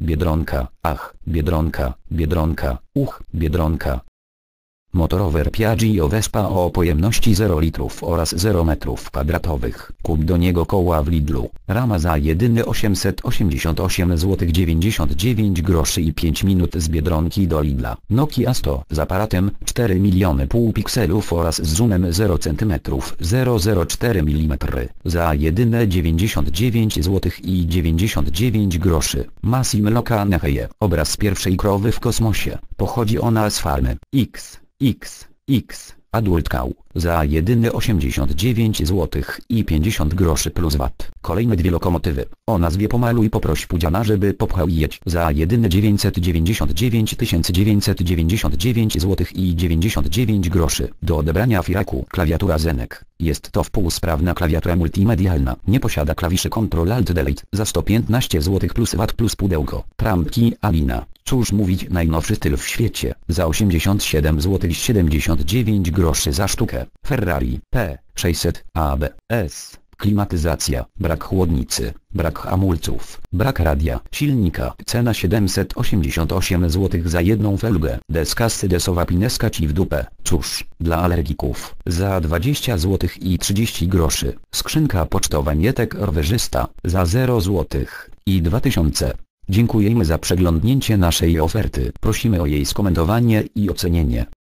Biedronka, ach, Biedronka, Biedronka, uch, Biedronka. Motorower Piaggio Vespa o pojemności 0 litrów oraz 0 metrów kwadratowych. Kup do niego koła w Lidlu. Rama za jedyny 888 zł 99 groszy i 5 minut z Biedronki do Lidla. Nokia 100 z aparatem 4 miliony pół pikselów oraz z zoomem 0 cm 004 mm za jedyne 99 zł i 99 groszy. Masim Loka Neheje. Obraz pierwszej krowy w kosmosie. Pochodzi ona z farmy X. X, X, Adult Cow, za jedyne 89 zł i 50 groszy plus VAT. Kolejne dwie lokomotywy, o nazwie Pomaluj poproś Pudziana żeby popchał jedź, za jedyne 999 999 zł i 99 groszy. Do odebrania Firaku klawiatura Zenek. Jest to wpółsprawna klawiatura multimedialna. Nie posiada klawiszy Ctrl Alt Delete za 115 zł plus VAT plus pudełko. Trampki Alina. Cóż mówić najnowszy styl w świecie. Za 87 zł 79 groszy za sztukę. Ferrari P600 ABS. Klimatyzacja, brak chłodnicy, brak hamulców, brak radia, silnika, cena 788 zł za jedną felgę, deska sydesowa pineska ci w dupę, cóż, dla alergików, za 20 zł i 30 groszy, skrzynka pocztowa Mietek rowerzysta, za 0 zł i 2000. Dziękujemy za przeglądnięcie naszej oferty, prosimy o jej skomentowanie i ocenienie.